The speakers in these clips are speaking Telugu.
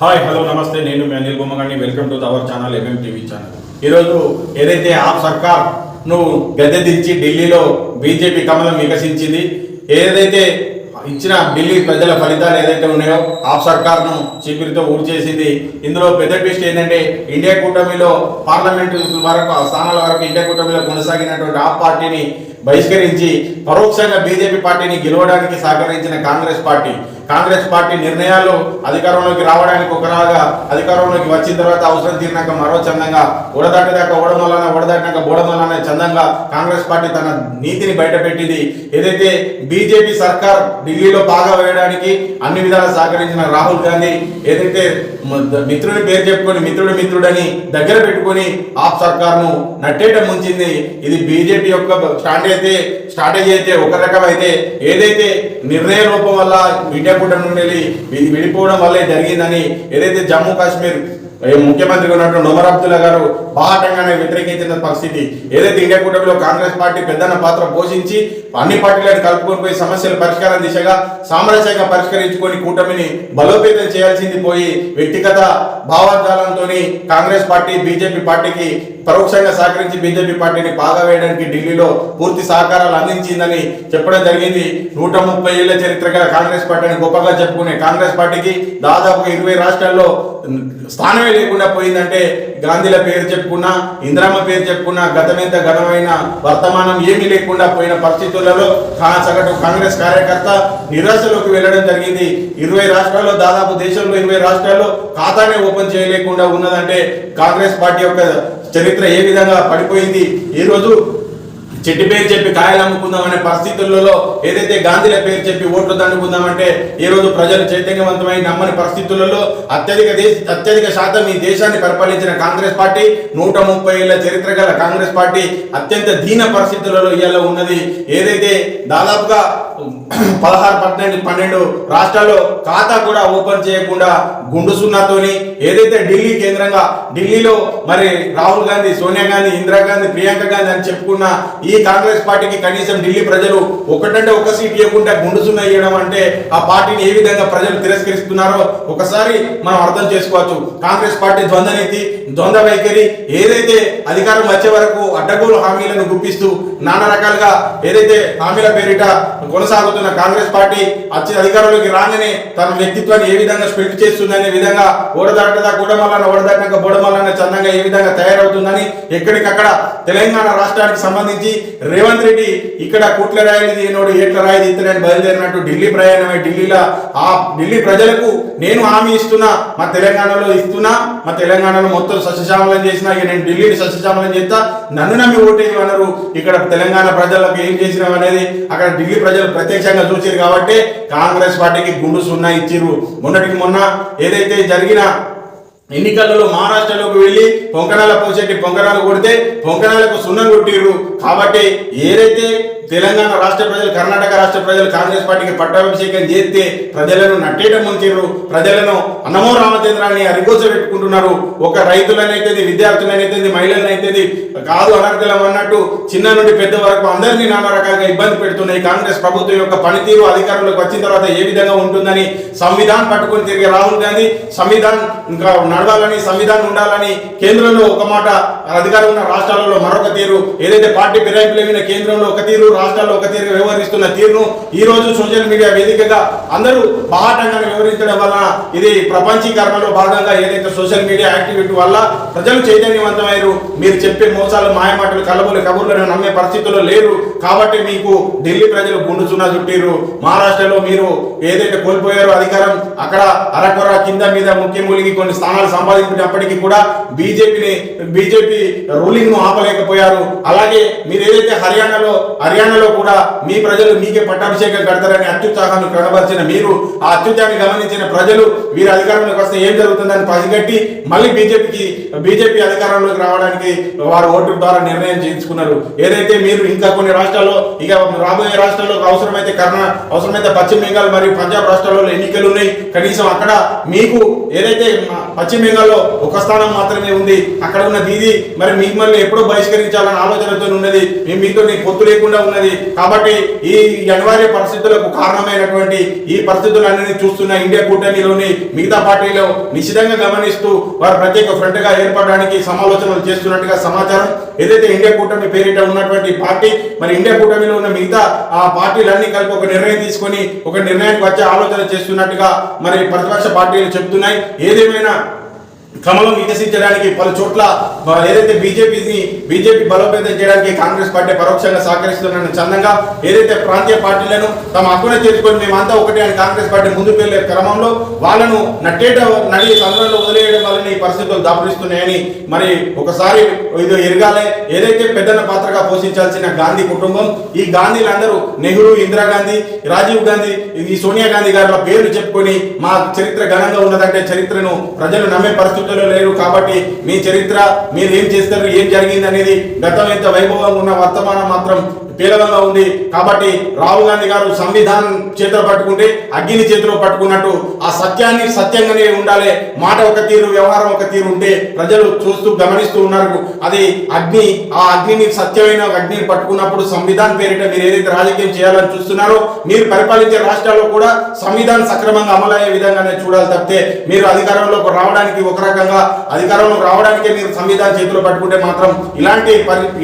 హాయ్ హలో నమస్తే. నేను మీ Anil Bommagani welcome to our channel MM TV channel ఈరోజు ఏదైతే ఆప్ సర్కార్ను గద్దె ఢిల్లీలో బీజేపీ కమలం వికసించింది ఏదైతే ఇచ్చిన ఢిల్లీ ప్రజల ఫలితాలు ఏదైతే ఉన్నాయో ఆప్ సర్కార్ను చీపిరితో ఊడ్చేసింది ఇందులో పెద్ద ట్విస్ట్ ఏంటంటే ఇండియా కూటమిలో పార్లమెంటు వరకు స్థానాల వరకు ఇండియా కూటమిలో కొనసాగినటువంటి ఆప్ పార్టీని బహిష్కరించి పరోక్షంగా బీజేపీ పార్టీని గెలవడానికి సహకరించిన కాంగ్రెస్ పార్టీ. కాంగ్రెస్ పార్టీ నిర్ణయాలు అధికారంలోకి రావడానికి ఒకలాగా అధికారంలోకి వచ్చిన తర్వాత అవసరం తీరినాక మరో చందంగా ఓడదాటిదాకా ఓడమల్లన ఓడదాటినాక బోడమల్లన చందంగా కాంగ్రెస్ పార్టీ తన నీతిని బయటపెట్టింది. ఏదైతే బీజేపీ సర్కార్ ఢిల్లీలో బాగా వేయడానికి అన్ని విధాలు సహకరించిన రాహుల్ గాంధీ ఏదైతే మిత్రుని పేరు చెప్పుకొని మిత్రుడు మిత్రుడని దగ్గర పెట్టుకొని ఆప్ సర్కార్ను నట్టేట ముంచింది. ఇది బీజేపీ యొక్క స్టాండ్ అయితే స్ట్రాటజీ అయితే ఒక రకం అయితే ఏదైతే నిర్ణయ రూపం వల్ల ఇండియా కూటమి నుండి వెళ్ళి విడిపోవడం వల్లే జరిగిందని ఏదైతే జమ్మూ కాశ్మీర్ ముఖ్యమంత్రి ఉన్నట్టు నొమర్ అబ్దుల్లా గారు బాహటంగానే వ్యతిరేకించిన పరిస్థితి. ఏదైతే ఇండియా కూటమిలో కాంగ్రెస్ పార్టీ పెద్దన్న పాత్ర పోషించి అన్ని పార్టీలను కలుపుకొని పోయి సమస్యలు పరిష్కారం దిశగా సామరస్యంగా పరిష్కరించుకొని కూటమిని బలోపేతం చేయాల్సింది పోయి వ్యక్తిగత భావజాలంతో కాంగ్రెస్ పార్టీ బీజేపీ పార్టీకి పరోక్షంగా సహకరించి బీజేపీ పార్టీని బాగా వేయడానికి ఢిల్లీలో పూర్తి సహకారాలు అందించిందని చెప్పడం జరిగింది. నూట ముప్పై ఏళ్ళ చరిత్రగా కాంగ్రెస్ పార్టీని గొప్పగా చెప్పుకునే కాంగ్రెస్ పార్టీకి దాదాపు ఇరవై రాష్ట్రాల్లో స్థానమే లేకుండా పోయిందంటే గాంధీల పేరు చెప్పుకున్నా ఇందిరమ్మ పేరు చెప్పుకున్నా గతమెంత ఘనమైన వర్తమానం ఏమీ లేకుండా పోయిన పరిస్థితులలో కా- సగటు కాంగ్రెస్ కార్యకర్త నిరాశలోకి వెళ్ళడం జరిగింది. ఇరవై రాష్ట్రాల్లో దాదాపు దేశంలో ఇరవై రాష్ట్రాల్లో ఖాతానే ఓపెన్ చేయలేకుండా ఉన్నదంటే కాంగ్రెస్ పార్టీ యొక్క చరిత్ర ఏ విధంగా పడిపోయింది? ఈరోజు చెట్టు పేరు చెప్పి కాయలు అమ్ముకుందామనే పరిస్థితులలో ఏదైతే గాంధీల పేరు చెప్పి ఓట్లు దండుకుందామంటే ఈ రోజు ప్రజలు చైతన్యవంతమై నమ్మని పరిస్థితులలో అత్యధిక దేశ అత్యధిక శాతం ఈ దేశాన్ని పరిపాలించిన కాంగ్రెస్ పార్టీ నూట ముప్పై ఏళ్ళ చరిత్ర గల కాంగ్రెస్ పార్టీ అత్యంత దీన పరిస్థితులలో ఇవాళ ఉన్నది. ఏదైతే దాదాపుగా పదహారు పన్నెండు పన్నెండు రాష్ట్రాల్లో ఖాతా కూడా ఓపెన్ చేయకుండా గుండు సున్నాతోని ఏదైతే ఢిల్లీ కేంద్రంగా ఢిల్లీలో మరి రాహుల్ గాంధీ సోనియా గాంధీ ఇందిరా గాంధీ ప్రియాంక గాంధీ అని చెప్పుకున్న ఈ కాంగ్రెస్ పార్టీకి కనీసం ఢిల్లీ ప్రజలు ఒకటంటే ఒక సీట్ ఇవ్వకుండా గుండుసున్న ఇవ్వడం అంటే ఆ పార్టీని ఏ విధంగా ప్రజలు తిరస్కరిస్తున్నారో ఒకసారి మనం అర్థం చేసుకోవచ్చు. కాంగ్రెస్ పార్టీ ద్వంద్వ నీతి ద్వంద్వ వైఖరి ఏదైతే అధికారం వచ్చే వరకు అడ్డగోలు హామీలను గుప్పిస్తూ నానా రకాలుగా ఏదైతే హామీల పేరిట కొనసాగుతున్న కాంగ్రెస్ పార్టీ అచ్చి అధికారంలోకి రాగానే తన వ్యక్తిత్వాన్ని ఏ విధంగా స్ప్లిట్ చేస్తుందనే విధంగా ఓడదాటదా కూడమల్లన ఓడదాటినాక బోడమల్లన చందంగా ఏ విధంగా తయారవుతుందని ఎక్కడికక్కడ తెలంగాణ రాష్ట్రానికి సంబంధించి రేవంత్ రెడ్డి ఇక్కడ కూట్ల రాయది నోడు ఏట్ల రాయిది ఇతరని బయలుదేరినట్టు ఢిల్లీ ప్రయాణమై. ఢిల్లీలో ఆ ఢిల్లీ ప్రజలకు నేను హామీ ఇస్తున్నా మా తెలంగాణలో ఇస్తున్నా మా తెలంగాణలో మొత్తం సస్యశ్యామలం చేసినా ఇక నేను ఢిల్లీని సస్యశ్యామలం చేస్తా. నన్ను నమ్మి ఓటేది అన్నారు ఇక్కడ తెలంగాణ ప్రజలకు ఏం చేసినాం అనేది అక్కడ ఢిల్లీ ప్రజలు ప్రత్యక్షంగా చూసారు కాబట్టి కాంగ్రెస్ పార్టీకి గుండు సున్నా ఇచ్చిర్రు. మొన్నటికి మొన్న ఏదైతే జరిగిన ఎన్నికలలో మహారాష్ట్రలోకి వెళ్ళి పొంకనాల పోసేటి పొంకణాలు కొడితే పొంకనాలకు సున్నం కొట్టిర్రు. కాబట్టి ఏదైతే తెలంగాణ రాష్ట్ర ప్రజలు కర్ణాటక రాష్ట్ర ప్రజలు కాంగ్రెస్ పార్టీకి పట్టాభిషేకం చేస్తే ప్రజలను నట్టేట ముంచారు ప్రజలను అన్నమో రామచంద్రాన్ని అరిగోస పెట్టుకుంటున్నారు ఒక రైతులనైతేది విద్యార్థులనైతేది మహిళలనైతేది కాదు అనర్గలం అన్నట్టు చిన్న నుండి పెద్ద వరకు అందరినీ నానా రకాలుగా ఇబ్బంది పెడుతున్నాయి. కాంగ్రెస్ ప్రభుత్వం యొక్క పనితీరు అధికారంలోకి వచ్చిన తర్వాత ఏ విధంగా ఉంటుందని సంవిధానం పట్టుకొని తిరిగే రాహుల్ గాంధీ సంవిధాన్ ఇంకా నడవాలని సంవిధానం ఉండాలని కేంద్రంలో ఒక మాట అధికారం ఉన్న రాష్ట్రాలలో మరొక తీరు. ఏదైతే పార్టీ ఫిరాయింపులు కేంద్రంలో ఒక తీరు రాష్ట్రాల్లో ఒక తీరు వ్యవహరిస్తున్న తీరును ఈ రోజు సోషల్ మీడియా వేదికగా అందరూ బాహాటంగా వివరించడం వల్ల ఇది ప్రపంచీకరణలో భాగంగా ఏదైతే సోషల్ మీడియా యాక్టివిటీ వల్ల ప్రజలు చైతన్యవంతమయ్యారు. మీరు చెప్పే మోసాలు మాయమాటలు కలబోలు కబుర్లను నమ్మే పరిస్థితుల్లో లేరు. కాబట్టి మీకు ఢిల్లీ ప్రజలు గుండు చున్నా చుట్టిరు మహారాష్ట్రలో మీరు ఏదైతే కోల్పోయారో అధికారం అక్కడ అరకొర కింద మీద ముఖ్యమూలికి కొన్ని స్థానాలు సంపాదించినప్పటికీ కూడా బీజేపీని బీజేపీ రూలింగ్ను ఆపలేకపోయారు. అలాగే మీరు ఏదైతే హర్యానాలో హర్యానాలో కూడా మీ ప్రజలు మీకే పట్టాభిషేకం కడతారని అత్యుత్సాహాన్ని కనబరిచిన మీరు ఆ అత్యుత్సాహాన్ని గమనించిన ప్రజలు వీరు అధికారంలోకి వస్తే ఏం జరుగుతుందని పసిగట్టి మళ్ళీ బీజేపీకి బీజేపీ అధికారంలోకి రావడానికి వారు ఓటు ద్వారా నిర్ణయం చేయించుకున్నారు. ఏదైతే మీరు ఇంకా కొన్ని రాష్ట్రాల్లో ఇక రాబోయే రాష్ట్రాల్లో అవసరమైతే కర్ణ అవసరమైతే పశ్చిమ బెంగాల్ మరియు పంజాబ్ రాష్ట్రాల్లో ఎన్నికలు ఉన్నాయి. కనీసం అక్కడ మీకు ఏదైతే పశ్చిమ బెంగాల్లో ఒక స్థానం మాత్రమే ఉంది అక్కడ ఉన్న దీది మరి మిమ్మల్ని ఎప్పుడో బహిష్కరించాలన్న ఆలోచనతో ఉన్నది. మేము మీతో పొత్తు లేకుండా ఉన్నది. కాబట్టి ఈ అనివార్య పరిస్థితులకు కారణమైనటువంటి ఈ పరిస్థితులన్నీ చూస్తున్న ఇండియా కూటమిలోని మిగతా పార్టీలో నిశ్చితంగా గమనిస్తూ వారు ప్రత్యేక ఫ్రంట్గా ఏర్పడడానికి సమాలోచనలు చేస్తున్నట్టుగా సమాచారం ఏదైతే ఇండియా కూటమి పేరిట ఉన్నటువంటి పార్టీ మరి ఇండియా కూటమిలో ఉన్న మిగతా ఆ పార్టీలన్నీ కలిపి ఒక నిర్ణయం తీసుకొని ఒక నిర్ణయానికి వచ్చే ఆలోచన చేస్తున్నట్టుగా మరి ప్రతిపక్ష పార్టీలు చెప్తున్నాయి ఏదేమైనా క్రమంలో వికసించడానికి పలు చోట్ల ఏదైతే బీజేపీని బీజేపీ బలోపేతం చేయడానికి కాంగ్రెస్ పార్టీ పరోక్షంగా సహకరిస్తున్న చందంగా ఏదైతే ప్రాంతీయ పార్టీలను తమ హక్కున చేసుకొని మేమంతా ఒకటే అని కాంగ్రెస్ పార్టీ ముందుకు వెళ్ళే క్రమంలో వాళ్ళను నట్టేట నడి సంఘంలో వదిలేయడం వలన ఈ పరిస్థితులు దాపురిస్తున్నాయని మరి ఒకసారి ఇది ఎరగాలి ఏదైతే పెద్దన్న పాత్రగా పోషించాల్సిన గాంధీ కుటుంబం ఈ గాంధీలందరూ నెహ్రూ ఇందిరాగాంధీ రాజీవ్ గాంధీ ఈ సోనియా గాంధీ గారి పేర్లు చెప్పుకొని మా చరిత్ర ఘనంగా ఉన్నదంటే చరిత్రను ప్రజలు నమ్మే పరిస్థితుల్లో లేరు కాబట్టి మీ చరిత్ర మీరు ఏం చేస్తారు ఏం జరిగింది అనేది గతం ఎంత వైభవంగా ఉన్న వర్తమానం మాత్రం పేలవంగా ఉంది. కాబట్టి రాహుల్ గాంధీ గారు సంవిధానం చేతిలో పట్టుకుంటే అగ్నిని చేతిలో పట్టుకున్నట్టు ఆ సత్యాన్ని సత్యంగానే ఉండాలి. మాట ఒక తీరు వ్యవహారం ఒక తీరు ఉంటే ప్రజలు చూస్తూ గమనిస్తూ ఉన్నారు. అది అగ్ని ఆ అగ్నిని సత్యమైన అగ్నిని పట్టుకున్నప్పుడు సంవిధాన్ పేరిట మీరు ఏదైతే రాజకీయం చేయాలని చూస్తున్నారో మీరు పరిపాలించే రాష్ట్రాల్లో కూడా సంవిధానం సక్రమంగా అమలయ్యే విధంగానే చూడాలి తప్పితే మీరు అధికారంలోకి రావడానికి ఒక రకంగా అధికారంలోకి రావడానికే మీరు సంవిధానం చేతిలో పట్టుకుంటే మాత్రం ఇలాంటి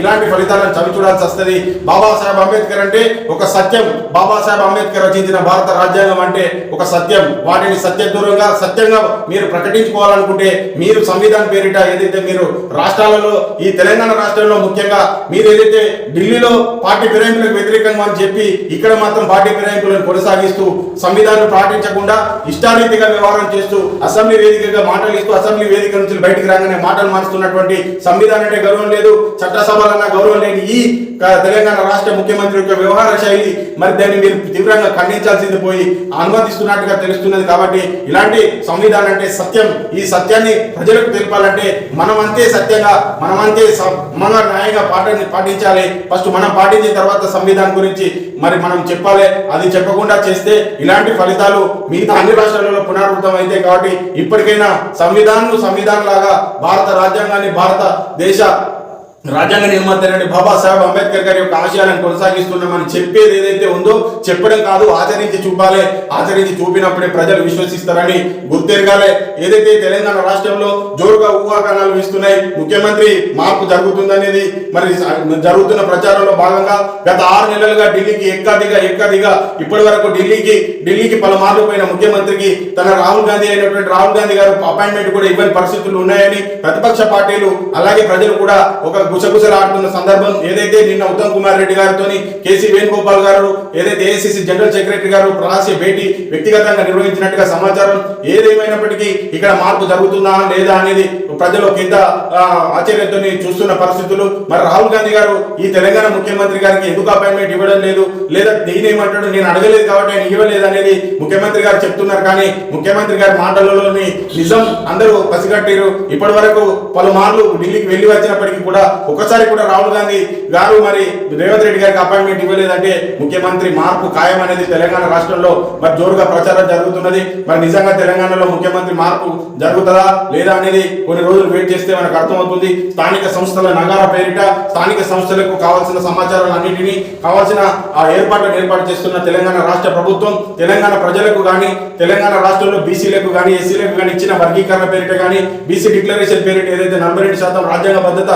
ఇలాంటి ఫలితాలను చవి చూడాల్సి వస్తుంది బాబాసాహెబ్ అంబేద్కర్ అంటే ఒక సత్యం. బాబాసాహెబ్ అంబేద్కర్ రచించిన భారత రాజ్యాంగం అంటే ఒక సత్యం. వాటిని సత్య దూరంగా సత్యంగా మీరు ప్రకటించుకోవాలనుకుంటే మీరు సంవిధానం పేరిట ఏదైతే మీరు రాష్ట్రాలలో ఈ తెలంగాణ రాష్ట్రంలో ముఖ్యంగా మీరు ఏదైతే ఢిల్లీలో పార్టీ ఫిరాయింపులకు వ్యతిరేకంగా అని చెప్పి ఇక్కడ మాత్రం పార్టీ ఫిరాయింపులను కొనసాగిస్తూ సంవిధానం పాటించకుండా ఇష్టారీతిగా వ్యవహారం చేస్తూ అసెంబ్లీ వేదికగా మాటలు ఇస్తూ అసెంబ్లీ వేదిక నుంచి బయటికి రాగానే మాటలు మారుస్తున్నటువంటి సంవిధానం అంటే గౌరవం లేదు చట్టసభలన్నా గౌరవం లేని ఈ తెలంగాణ రాష్ట్ర ముఖ్యమంత్రి యొక్క వ్యవహార శైలి మరి దాన్ని మీరు తీవ్రంగా ఖండించాల్సింది పోయి అనుమతిస్తున్నట్టుగా తెలుస్తున్నది కాబట్టి ఇలాంటి సంవిధానం అంటే సత్యం. ఈ సత్యాన్ని ప్రజలకు తెలపాలంటే మనం అంతే సత్యంగా మనం అంతే మన న్యాయంగా పాటించి పాటించాలి. ఫస్ట్ మనం పాటించిన తర్వాత సంవిధానం గురించి మరి మనం చెప్పాలి. అది చెప్పకుండా చేస్తే ఇలాంటి ఫలితాలు మిగతా అన్ని రాష్ట్రాలలో పునరావృతం అయితే కాబట్టి ఇప్పటికైనా సంవిధానం సంవిధానం లాగా భారత రాజ్యాంగాన్ని భారత దేశ రాజ్యాంగ నిర్మాత అయినటువంటి బాబాసాహెబ్ అంబేద్కర్ గారి యొక్క ఆశయాలను కొనసాగిస్తున్నామని చెప్పేది ఏదైతే ఉందో చెప్పడం కాదు ఆచరించి చూపాలి. ఆచరించి చూపినప్పుడే ప్రజలు విశ్వసిస్తారని గుర్తెరగాలి. ఏదైతే తెలంగాణ రాష్ట్రంలో జోరుగా ఊహాగానాలు వీస్తున్నాయి ముఖ్యమంత్రి మార్పు జరుగుతుందనేది మరి జరుగుతున్న ప్రచారంలో భాగంగా గత ఆరు నెలలుగా ఢిల్లీకి ఎక్కదిగా ఎక్కదిగా ఇప్పటి వరకు ఢిల్లీకి ఢిల్లీకి పలుమార్లు పోయిన ముఖ్యమంత్రికి తన రాహుల్ గాంధీ అయినటువంటి రాహుల్ గాంధీ గారు అపాయింట్మెంట్ కూడా ఇవ్వని పరిస్థితులు ఉన్నాయని ప్రతిపక్ష పార్టీలు అలాగే ప్రజలు కూడా ఒక గుసగుసలాడుతున్న సందర్భం ఏదైతే నిన్న ఉత్తమ్ కుమార్ రెడ్డి గారితో కేసీ వేణుగోపాల్ గారు ఏదైతే ఏఐసిసి జనరల్ సెక్రటరీ గారు రహస్య భేటీ వ్యక్తిగతంగా నిర్వహించినట్టుగా సమాచారం ఏదేమైనప్పటికీ ఇక్కడ మార్పు జరుగుతుందా లేదా అనేది ప్రజలు కింద ఆశ్చర్యంతో చూస్తున్న పరిస్థితులు. మరి రాహుల్ గాంధీ గారు ఈ తెలంగాణ ముఖ్యమంత్రి గారికి ఎందుకు అపాయింట్మెంట్ ఇవ్వడం లేదు? లేదా నేనేమంటాడు నేను అడగలేదు కాబట్టి ఆయన ఇవ్వలేదు అనేది ముఖ్యమంత్రి గారు చెప్తున్నారు. కానీ ముఖ్యమంత్రి గారి మాటలలోని నిజం అందరూ పసిగట్టారు ఇప్పటి వరకు పలుమార్లు ఢిల్లీకి వెళ్ళి వచ్చినప్పటికీ కూడా ఒకసారి కూడా రాహుల్ గాంధీ గారు మరి రేవంత్ రెడ్డి గారికి అపాయింట్మెంట్ ఇవ్వలేదంటే ముఖ్యమంత్రి మార్పు ఖాయం అనేది తెలంగాణ రాష్ట్రంలో మరి జోరుగా ప్రచారం జరుగుతున్నది. మరి నిజంగా తెలంగాణలో ముఖ్యమంత్రి మార్పు జరుగుతుందా లేదా అనేది కొన్ని రోజులు వెయిట్ చేస్తే మనకు అర్థమవుతుంది. స్థానిక సంస్థల నగార పేరిట స్థానిక సంస్థలకు కావాల్సిన సమాచారాలు అన్నింటినీ కావాల్సిన ఆ ఏర్పాట్లను ఏర్పాటు చేస్తున్న తెలంగాణ రాష్ట్ర ప్రభుత్వం తెలంగాణ ప్రజలకు కానీ తెలంగాణ రాష్ట్రంలో బీసీలకు కానీ ఎస్సీలకు కానీ ఇచ్చిన వర్గీకరణ పేరిట కానీ బీసీ డిక్లరేషన్ పేరిట ఏదైతే నలభై రెండు శాతం రాజ్యాంగ భద్రత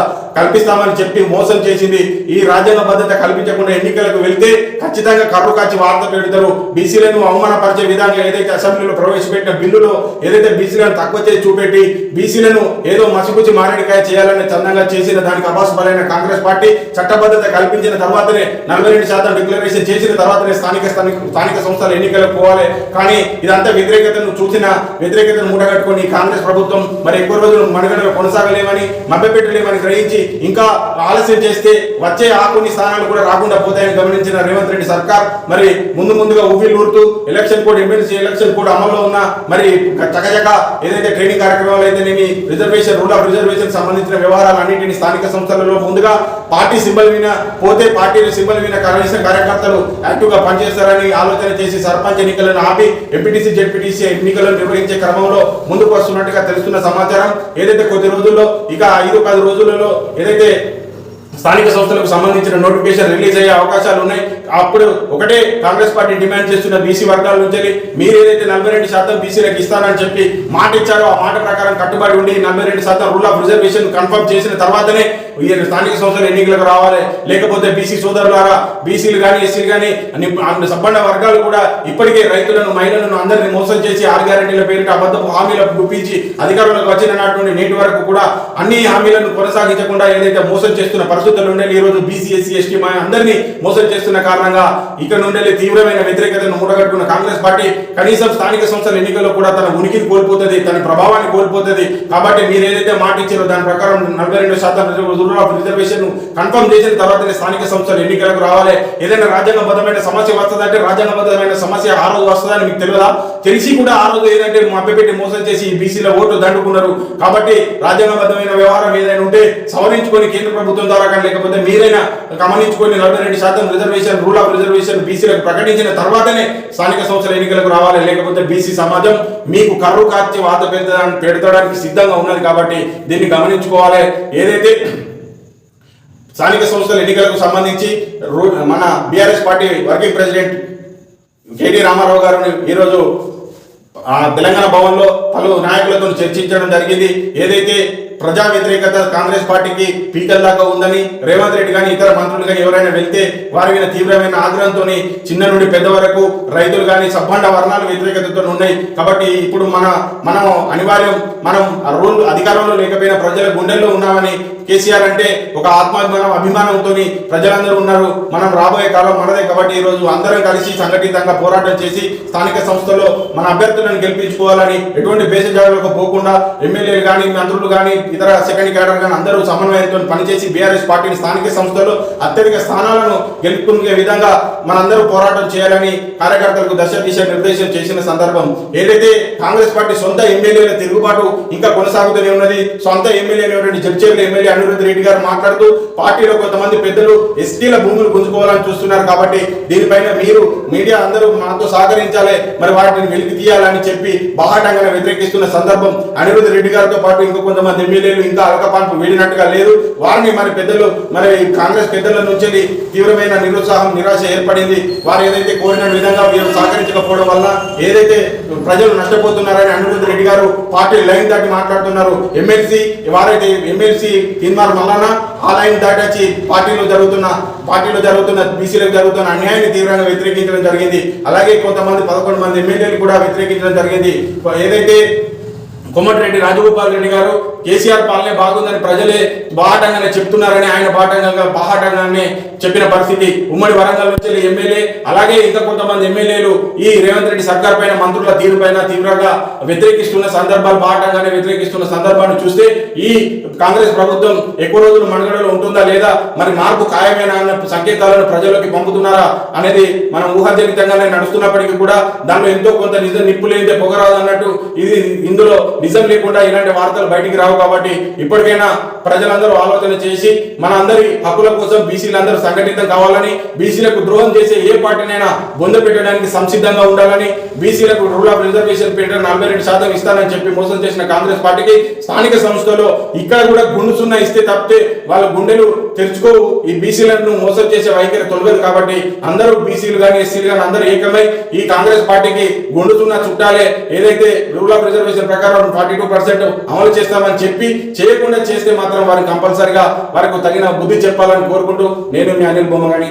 కల్పిస్తామని చెప్పి మోసం చేసింది ఈ రాజ్యాంగ భద్రత కల్పించకుండా ఎన్నికలకు వెళ్తే ఖచ్చితంగా కర్రు కాచి వార్త పెడతారు. బీసీలను అవమానపరిచే విధంగా ఏదైతే అసెంబ్లీలో ప్రవేశపెట్టిన బిల్లులో ఏదైతే బీసీలను తక్కువ చేసి చూపెట్టి బీసీలను ఏదో మసిపుచ్చి మారేడికాయ చేయాలని చందంగా చేసిన దానికి అబాసుపరైన కాంగ్రెస్ పార్టీ చట్టబద్ధత కల్పించిన తర్వాతనే నలభై రెండు శాతం డిక్లరేషన్ చేసిన తర్వాతనే స్థానిక స్థానిక స్థానిక సంస్థల ఎన్నికలకు పోవాలి. కానీ ఇదంతా వ్యతిరేకతను చూసిన వ్యతిరేకతను మూటగట్టుకొని కాంగ్రెస్ ప్రభుత్వం మరి ఎక్కువ రోజులు మనుగడలో కొనసాగలేమని మభ్యపెట్టలేమని గ్రహించి ఇంకా ఆలస్యం చేస్తే వచ్చే ఆ కొన్ని స్థానాలు కూడా రాకుండా పోతాయని గమనించిన రేవంత్ రెడ్డి సర్కార్ మరి ముందు ముందుగా ఊపిలూరుతూ election code MLC election code అమల్లో ఉన్న మరి చకచక ఏదైతే ట్రైనింగ్ కార్యక్రమాలు అయితేనేమి రిజర్వేషన్ రూల్ ఆఫ్ రిజర్వేషన్ సంబంధించిన వ్యవహారాలన్నింటినీ స్థానిక సంస్థలలో ముందుగా పార్టీ సింబల్ మీద పోతే పార్టీ సింబల్ మీద కనీసం కార్యకర్తలు యాక్టివ్గా పనిచేస్తారని ఆలోచన చేసి సర్పంచ్ ఎన్నికలను ఆపి ఎంపీటీసీ జెడ్పీటీసీ ఎన్నికలను నిర్వహించే క్రమంలో ముందుకు వస్తున్నట్టుగా తెలుస్తున్న సమాచారం. ఏదైతే కొద్ది రోజుల్లో ఇక ఐదు పది రోజులలో ఏదైతే స్థానిక సంస్థలకు సంబంధించిన నోటిఫికేషన్ రిలీజ్ అయ్యే అవకాశాలు ఉన్నాయి అప్పుడు ఒకటే కాంగ్రెస్ పార్టీ డిమాండ్ చేస్తున్న బీసీ వర్గాల నుంచి మీరు ఏదైతే నలభై రెండు శాతం బీసీలకు ఇస్తానని చెప్పి మాట ఇచ్చారో ఆ మాట ప్రకారం కట్టుబడి ఉండి నలభై రెండు శాతం రూల్ ఆఫ్ రిజర్వేషన్ కన్ఫర్మ్ చేసిన తర్వాతనే ఈ స్థానిక సంస్థల ఎన్నికలకు రావాలి. లేకపోతే బీసీ సోదరులారా బీసీలు కానీ ఎస్సీలు కానీ అన్ని వర్గాలు కూడా ఇప్పటికే రైతులను మహిళలను అందరినీ మోసం చేసి ఆరు గ్యారెంటీల పేరిట అబద్ధపు హామీలకు గుప్పించి అధికారంలోకి వచ్చిన నాటి నేటి వరకు కూడా అన్ని హామీలను కొనసాగించకుండా ఏదైతే మోసం చేస్తున్న పరిస్థితులు ఉండే ఈ రోజు బీసీ ఎస్సీ ఎస్టీ మా అందరినీ మోసం చేస్తున్న కారణంగా ఇక్కడ నుండి తీవ్రమైన వ్యతిరేకతను మూడగట్టుకున్న కాంగ్రెస్ పార్టీ కనీసం స్థానిక సంస్థల ఎన్నికల్లో కూడా తన ఉనికిని కోల్పోతుంది తన ప్రభావాన్ని కోల్పోతుంది. కాబట్టి మీరు ఏదైతే మాట ఇచ్చారో దాని ప్రకారం నలభై రెండు శాతం రూల్ ఆఫ్ రిజర్వేషన్ కన్ఫర్మ్ చేసిన తర్వాతనే స్థానిక సంస్థల ఎన్నికలకు రావాలి. ఏదైనా రాజ్యాంగబద్ధమైన సమస్య వస్తుందంటే రాజ్యాంగబద్ధమైన సమస్య ఆ రోజు వస్తుందని మీకు తెలియదా? తెలిసి కూడా ఆ రోజు ఏదంటే మభ్యపెట్టి మోసం చేసి బీసీల ఓట్లు దండుకున్నారు. కాబట్టి రాజ్యాంగబద్ధమైన వ్యవహారం ఏదైనా ఉంటే సవరించుకొని కేంద్ర ప్రభుత్వం ద్వారా కానీ లేకపోతే మీరైనా గమనించుకొని నలభై రెండు శాతం రిజర్వేషన్ రూల్ ఆఫ్ రిజర్వేషన్ బీసీలకు ప్రకటించిన తర్వాతనే స్థానిక సంస్థల ఎన్నికలకు రావాలి. లేకపోతే బీసీ సమాజం మీకు కర్రు కాచి వాత పెడతాడానికి పెడతాడానికి సిద్ధంగా ఉన్నది కాబట్టి దీన్ని గమనించుకోవాలి. ఏదైతే స్థానిక సంస్థల ఎన్నికలకు సంబంధించి మన BRS party working president KT Rama Rao గారు ఈరోజు తెలంగాణ భవన్లో పలు నాయకులతో చర్చించడం జరిగింది. ఏదైతే ప్రజా వ్యతిరేకత కాంగ్రెస్ పార్టీకి పీకల్ దాకా ఉందని రేవంత్ రెడ్డి కానీ ఇతర మంత్రులు కానీ ఎవరైనా వెళ్తే వారి మీద తీవ్రమైన ఆగ్రహంతో చిన్న నుండి పెద్ద వరకు రైతులు కానీ సబ్బండ వర్ణాలు వ్యతిరేకతతో ఉన్నాయి. కాబట్టి ఇప్పుడు మన మనం అనివార్యం మనం ఆ రూల్ అధికారంలో లేకపోయినా ప్రజల గుండెల్లో ఉన్నామని కేసీఆర్ అంటే ఒక ఆత్మాభిమానం అభిమానంతో ప్రజలందరూ ఉన్నారు. మనం రాబోయే కాలం మనదే కాబట్టి ఈ రోజు అందరం కలిసి సంఘటితంగా పోరాటం చేసి స్థానిక సంస్థల్లో మన అభ్యర్థులను గెలిపించుకోవాలని ఎటువంటి బేసజాలకు పోకుండా ఎమ్మెల్యేలు కానీ మంత్రులు కానీ ఇతర సెకండ్ క్యాడర్ కానీ అందరూ సమన్వయంతో పనిచేసి బీఆర్ఎస్ పార్టీని స్థానిక సంస్థల్లో అత్యధిక స్థానాలను గెలుపుకునే విధంగా మనందరూ పోరాటం చేయాలని కార్యకర్తలకు దశ దిశ నిర్దేశం చేసిన సందర్భం. ఏదైతే కాంగ్రెస్ పార్టీ సొంత ఎమ్మెల్యేల తిరుగుబాటు ఇంకా కొనసాగుతూనే ఉన్నది సొంత ఎమ్మెల్యే జడ్చేర్ల ఎమ్మెల్యే అనిరుద్ధ్ రెడ్డి గారు మాట్లాడుతూ పార్టీలో కొంతమంది పెద్దలు ఎస్టీల భూములు గుంజుకోవాలని చూస్తున్నారు కాబట్టి దీనిపైన మీరు మీడియా అందరూ మాతో సహకరించాలి. మరి వాటిని వెలికి తీయాలని చెప్పి బాహాటంగా వ్యతిరేకిస్తున్న సందర్భం అనిరుద్ధ్ రెడ్డి గారితో పాటు ఇంకో కొంతమంది ఎమ్మెల్యేలు ఇంకా అలకపాన్పు వీడినట్టుగా లేదు. వారిని మరి పెద్దలు మరి కాంగ్రెస్ పెద్దల నుంచి తీవ్రమైన నిరుత్సాహం నిరాశ ఏర్పడింది. వారు ఏదైతే కోరిన విధంగా వీరు సహకరించకపోవడం వల్ల ఏదైతే ప్రజలు నష్టపోతున్నారని అనిరుద్ధ్ రెడ్డి గారు పార్టీ లైన్ దాటి మాట్లాడుతున్నారు. ఎమ్మెల్సీ వారైతే ఎమ్మెల్సీ తీన్మార్ మల్లన్న ఆ లైన్ పార్టీలో జరుగుతున్న పార్టీలో జరుగుతున్న బీసీలకు జరుగుతున్న అన్యాయాన్ని తీవ్రంగా వ్యతిరేకించడం జరిగింది. అలాగే కొంతమంది పదకొండు మంది ఎమ్మెల్యేలు కూడా వ్యతిరేకించడం జరిగింది. ఏదైతే కొమ్మటిరెడ్డి రాజగోపాల్ రెడ్డి గారు కేసీఆర్ పాలనే బాగుందని ప్రజలే బాహటంగానే చెప్తున్నారని ఆయన బాహటంగా బాహాటంగానే చెప్పిన పరిస్థితి. ఉమ్మడి వరంగల్ నుంచి ఎమ్మెల్యే అలాగే ఇంకా కొంతమంది ఎమ్మెల్యేలు ఈ రేవంత్ రెడ్డి సర్కార్ పైన మంత్రుల తీరుపైన తీవ్రంగా వ్యతిరేకిస్తున్న సందర్భాలు బాహాటంగానే వ్యతిరేకిస్తున్న సందర్భాన్ని చూస్తే ఈ కాంగ్రెస్ ప్రభుత్వం ఎక్కువ రోజులు మనుగడలో ఉంటుందా లేదా మరి మార్పు ఖాయమేనా అన్న సంకేతాలను ప్రజల్లోకి పంపుతున్నారా అనేది మనం ఊహాజనితంగానే నడుస్తున్నప్పటికీ కూడా దానిలో ఎంతో కొంత నిజం నిప్పు లేనిదే పొగరాదు అన్నట్టు ఇది ఇందులో నిజం లేకుండా ఇలాంటి వార్తలు బయటికి రావు కాబట్టి ఇప్పటికైనా ప్రజలందరూ ఆలోచన చేసి మన అందరి హక్కుల కోసం బీసీలందరూ సంఘటితం కావాలని బీసీలకు ద్రోహం చేసే ఏ పార్టీనైనా బొంద పెట్టడానికి సంసిద్ధంగా ఉండాలని బీసీలకు రూల్ ఆఫ్ రిజర్వేషన్ పెట్టిన నలభై రెండు శాతం ఇస్తానని చెప్పి మోసం చేసిన కాంగ్రెస్ పార్టీకి స్థానిక సంస్థలో ఇక్కడ కూడా గుండు సున్నా ఇస్తే తప్పితే వాళ్ళ గుండెలు తెరుచుకోవు. ఈ బీసీలను మోసం చేసే వైఖరి తొలగదు కాబట్టి అందరూ బీసీలు కానీ ఎస్సీలు కానీ అందరూ ఏకమై ఈ కాంగ్రెస్ పార్టీకి గుండు సున్నా చుట్టాలే. ఏదైతే రూల్ ఆఫ్ రిజర్వేషన్ ప్రకారం ఫార్టీ టూ పర్సెంట్ అమలు చేస్తామని చెప్పి చేయకుండా చేస్తే మాత్రం వారికి కంపల్సరిగా వారికి తగిన బుద్ధి చెప్పాలని కోరుకుంటూ నేను మీ అనిల్ బొమ్మగాని